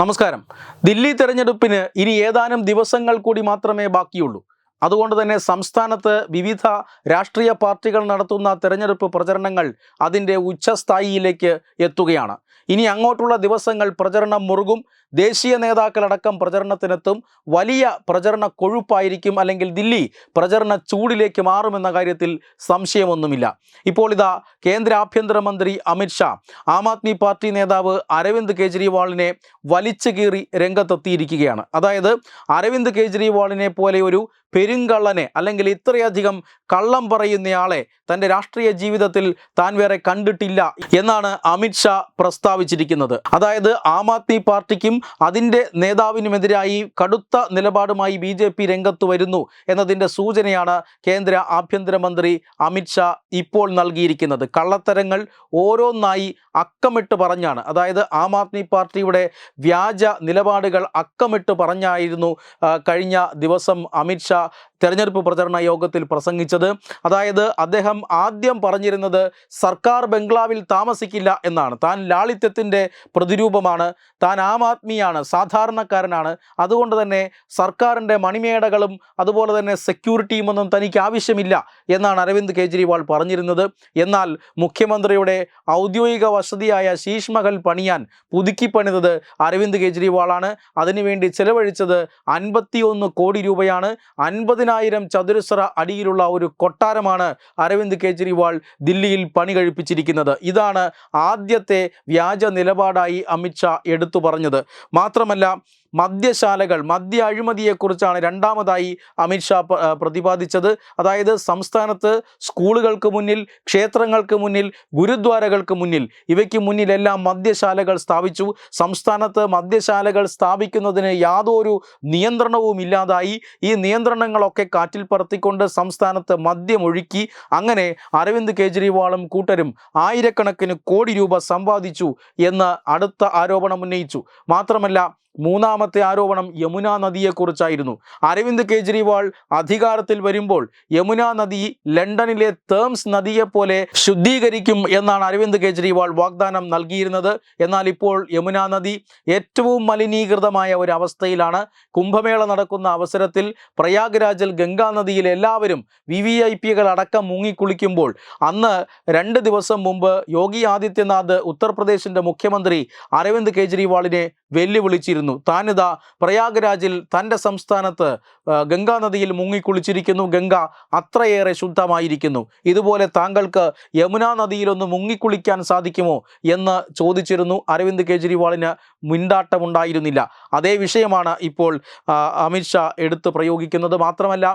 നമസ്കാരം. ദില്ലി തെരഞ്ഞെടുപ്പിന് ഇനി ഏതാനും ദിവസങ്ങൾ കൂടി മാത്രമേ ബാക്കിയുള്ളൂ. അതുകൊണ്ട് തന്നെ സംസ്ഥാനത്ത് വിവിധ രാഷ്ട്രീയ പാർട്ടികൾ നടത്തുന്ന തെരഞ്ഞെടുപ്പ് പ്രചരണങ്ങൾ അതിന്റെ ഉച്ചസ്ഥായിയിലേക്ക് എത്തുകയാണ്. ഇനി അങ്ങോട്ടുള്ള ദിവസങ്ങൾ പ്രചരണം മുറുകും. ദേശീയ നേതാക്കളടക്കം പ്രചരണത്തിനെത്തും. വലിയ പ്രചരണ കൊഴുപ്പായിരിക്കും അല്ലെങ്കിൽ ദില്ലി പ്രചരണ ചൂടിലേക്ക് മാറുമെന്ന കാര്യത്തിൽ സംശയമൊന്നുമില്ല. ഇപ്പോൾ ഇതാ കേന്ദ്ര ആഭ്യന്തരമന്ത്രി അമിത്ഷാ ആം ആദ്മി പാർട്ടി നേതാവ് അരവിന്ദ് കെജ്രിവാളിനെ വലിച്ചു കീറി രംഗത്തെത്തിയിരിക്കുകയാണ്. അതായത് അരവിന്ദ് കെജ്രിവാളിനെ പോലെ ഒരു പെരുങ്കള്ളനെ അല്ലെങ്കിൽ ഇത്രയധികം കള്ളം പറയുന്നയാളെ തന്റെ രാഷ്ട്രീയ ജീവിതത്തിൽ താൻ വേറെ കണ്ടിട്ടില്ല എന്നാണ് അമിത്ഷാ പ്രസ്താവിച്ചിരിക്കുന്നത്. അതായത് ആം ആദ്മി പാർട്ടിക്കും അതിന്റെ നേതാവിനുമെതിരായി കടുത്ത നിലപാടുമായി ബി ജെ പി രംഗത്ത് വരുന്നു എന്നതിന്റെ സൂചനയാണ് കേന്ദ്ര ആഭ്യന്തരമന്ത്രി അമിത്ഷാ ഇപ്പോൾ നൽകിയിരിക്കുന്നത്. കള്ളത്തരങ്ങൾ ഓരോന്നായി അക്കമിട്ട് പറഞ്ഞാണ്. അതായത് ആം ആദ്മി പാർട്ടിയുടെ വ്യാജ നിലപാടുകൾ അക്കമിട്ട് പറഞ്ഞായിരുന്നു കഴിഞ്ഞ ദിവസം അമിത്ഷാ തെരഞ്ഞെടുപ്പ് പ്രചരണ യോഗത്തിൽ പ്രസംഗിച്ചത്. അതായത് അദ്ദേഹം ആദ്യം പറഞ്ഞിരുന്നത് സർക്കാർ ബംഗ്ലാവിൽ താമസിക്കില്ല എന്നാണ്. താൻ ലാളിത്യത്തിന്റെ പ്രതിരൂപമാണ്. താൻ ആം ആദ്മിയാണ് സാധാരണക്കാരനാണ്. അതുകൊണ്ട് തന്നെ സർക്കാരിന്റെ മണിമേടകളും അതുപോലെ തന്നെ സെക്യൂരിറ്റിയും ഒന്നും തനിക്ക് ആവശ്യമില്ല എന്നാണ് അരവിന്ദ് കെജ്രിവാൾ പറഞ്ഞിരുന്നത്. എന്നാൽ മുഖ്യമന്ത്രിയുടെ ഔദ്യോഗിക വസതിയായ ശീഷ് മഹൽ പണിയാൻ പുതുക്കി പണിതത് അരവിന്ദ് കെജ്രിവാളാണ്. അതിനുവേണ്ടി ചെലവഴിച്ചത് അൻപത്തിയൊന്ന് കോടി രൂപയാണ്. അൻപതിനായിരം ചതുരശ്ര അടിയിലുള്ള ഒരു കൊട്ടാരമാണ് അരവിന്ദ് കെജ്രിവാൾ ദില്ലിയിൽ പണി കഴിപ്പിച്ചിരിക്കുന്നത്. ഇതാണ് ആദ്യത്തെ വ്യാജ നിലപാടായി അമിത്ഷാ എടുത്തു പറഞ്ഞത്. മാത്രമല്ല മദ്യശാലകൾ മദ്യ അഴിമതിയെക്കുറിച്ചാണ് രണ്ടാമതായി അമിത്ഷാ പ്രതിപാദിച്ചത്. അതായത് സംസ്ഥാനത്ത് സ്കൂളുകൾക്ക് മുന്നിൽ ക്ഷേത്രങ്ങൾക്ക് മുന്നിൽ ഗുരുദ്വാരകൾക്ക് മുന്നിൽ ഇവയ്ക്ക് മുന്നിലെല്ലാം മദ്യശാലകൾ സ്ഥാപിച്ചു. സംസ്ഥാനത്ത് മദ്യശാലകൾ സ്ഥാപിക്കുന്നതിന് യാതൊരു നിയന്ത്രണവും ഇല്ലാതായി. ഈ നിയന്ത്രണങ്ങളൊക്കെ കാറ്റിൽ പറത്തിക്കൊണ്ട് സംസ്ഥാനത്ത് മദ്യമൊഴുക്കി അങ്ങനെ അരവിന്ദ് കേജ്രിവാളും കൂട്ടരും ആയിരക്കണക്കിന് കോടി രൂപ സമ്പാദിച്ചു എന്ന് അടുത്ത ആരോപണം ഉന്നയിച്ചു. മാത്രമല്ല മൂന്നാമത്തെ ആരോപണം യമുനാ നദിയെക്കുറിച്ചായിരുന്നു. അരവിന്ദ് കെജ്രിവാൾ അധികാരത്തിൽ വരുമ്പോൾ യമുനാ നദി ലണ്ടനിലെ തേംസ് നദിയെപ്പോലെ ശുദ്ധീകരിക്കും എന്നാണ് അരവിന്ദ് കെജ്രിവാൾ വാഗ്ദാനം നൽകിയിരുന്നത്. എന്നാൽ ഇപ്പോൾ യമുനാ നദി ഏറ്റവും മലിനീകൃതമായ ഒരു അവസ്ഥയിലാണ്. കുംഭമേള നടക്കുന്ന അവസരത്തിൽ പ്രയാഗ്രാജിൽ ഗംഗാ നദിയിൽ എല്ലാവരും വി വി ഐ പികൾ അടക്കം മുങ്ങിക്കുളിക്കുമ്പോൾ അന്ന് രണ്ട് ദിവസം മുമ്പ് യോഗി ആദിത്യനാഥ് ഉത്തർപ്രദേശിന്റെ മുഖ്യമന്ത്രി അരവിന്ദ് കെജ്രിവാളിനെ വെല്ലുവിളിച്ചിരുന്നു. താനിതാ പ്രയാഗ്രാജിൽ തന്റെ സംസ്ഥാനത്ത് ഗംഗാ നദിയിൽ മുങ്ങിക്കുളിച്ചിരിക്കുന്നു. ഗംഗ അത്രയേറെ ശുദ്ധമായിരിക്കുന്നു. ഇതുപോലെ താങ്കൾക്ക് യമുനാ നദിയിലൊന്ന് മുങ്ങിക്കുളിക്കാൻ സാധിക്കുമോ എന്ന് ചോദിച്ചിരുന്നു. അരവിന്ദ് കെജ്രിവാളിന് മിണ്ടാട്ടമുണ്ടായിരുന്നില്ല. അതേ വിഷയമാണ് ഇപ്പോൾ അമിത്ഷാ എടുത്ത് പ്രയോഗിക്കുന്നത്. മാത്രമല്ല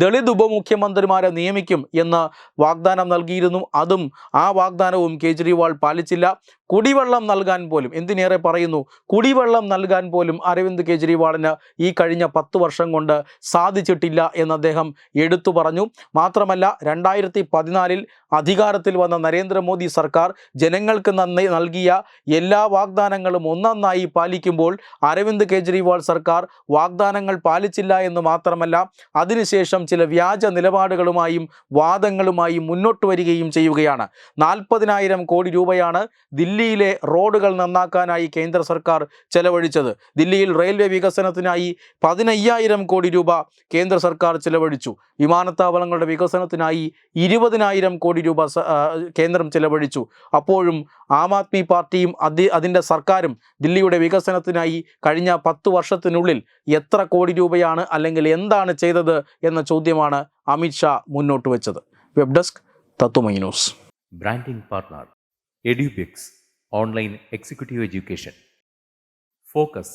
ദളിത് ഉപമുഖ്യമന്ത്രിമാരെ നിയമിക്കും എന്ന് വാഗ്ദാനം നൽകിയിരുന്നു. അതും ആ വാഗ്ദാനവും കേജ്രിവാൾ പാലിച്ചില്ല. കുടിവെള്ളം നൽകാൻ പോലും എന്തിനേറെ പറയുന്നു? കുടിവെള്ളം നൽകാൻ പോലും അരവിന്ദ് കെജ്രിവാളിന് ഈ കഴിഞ്ഞ പത്ത് വർഷം കൊണ്ട് സാധിച്ചിട്ടില്ല എന്ന് അദ്ദേഹം എടുത്തു പറഞ്ഞു. മാത്രമല്ല രണ്ടായിരത്തി പതിനാലിൽ അധികാരത്തിൽ വന്ന നരേന്ദ്രമോദി സർക്കാർ ജനങ്ങൾക്ക് നന്ദി നൽകിയ എല്ലാ വാഗ്ദാനങ്ങളും ഒന്നൊന്നായി പാലിക്കുമ്പോൾ അരവിന്ദ് കെജ്രിവാൾ സർക്കാർ വാഗ്ദാനങ്ങൾ പാലിച്ചില്ല എന്ന് മാത്രമല്ല അതിനുശേഷം ചില വ്യാജ നിലപാടുകളുമായും വാദങ്ങളുമായും മുന്നോട്ട് വരികയും ചെയ്യുകയാണ്. നാൽപ്പതിനായിരം കോടി രൂപയാണ് ദില്ലിയിലെ റോഡുകൾ നന്നാക്കാനായി കേന്ദ്ര സർക്കാർ ചെലവഴിച്ചത്. ദില്ലിയിൽ റെയിൽവേ വികസനത്തിനായി പതിനയ്യായിരം കോടി രൂപ കേന്ദ്ര സർക്കാർ ചിലവഴിച്ചു. വിമാനത്താവളങ്ങളുടെ വികസനത്തിനായി ഇരുപതിനായിരം കോടി രൂപ കേന്ദ്രം ചിലവഴിച്ചു. അപ്പോഴും ആം ആദ്മി പാർട്ടിയും അതി അതിന്റെ സർക്കാരും ദില്ലിയുടെ വികസനത്തിനായി കഴിഞ്ഞ പത്ത് വർഷത്തിനുള്ളിൽ എത്ര കോടി രൂപയാണ് അല്ലെങ്കിൽ എന്താണ് ചെയ്തത് എന്ന ചോദ്യമാണ് അമിത്ഷാ മുന്നോട്ട് വെച്ചത്. Web desk Tatwamayi news. Branding partner Edubix online executive education. Focus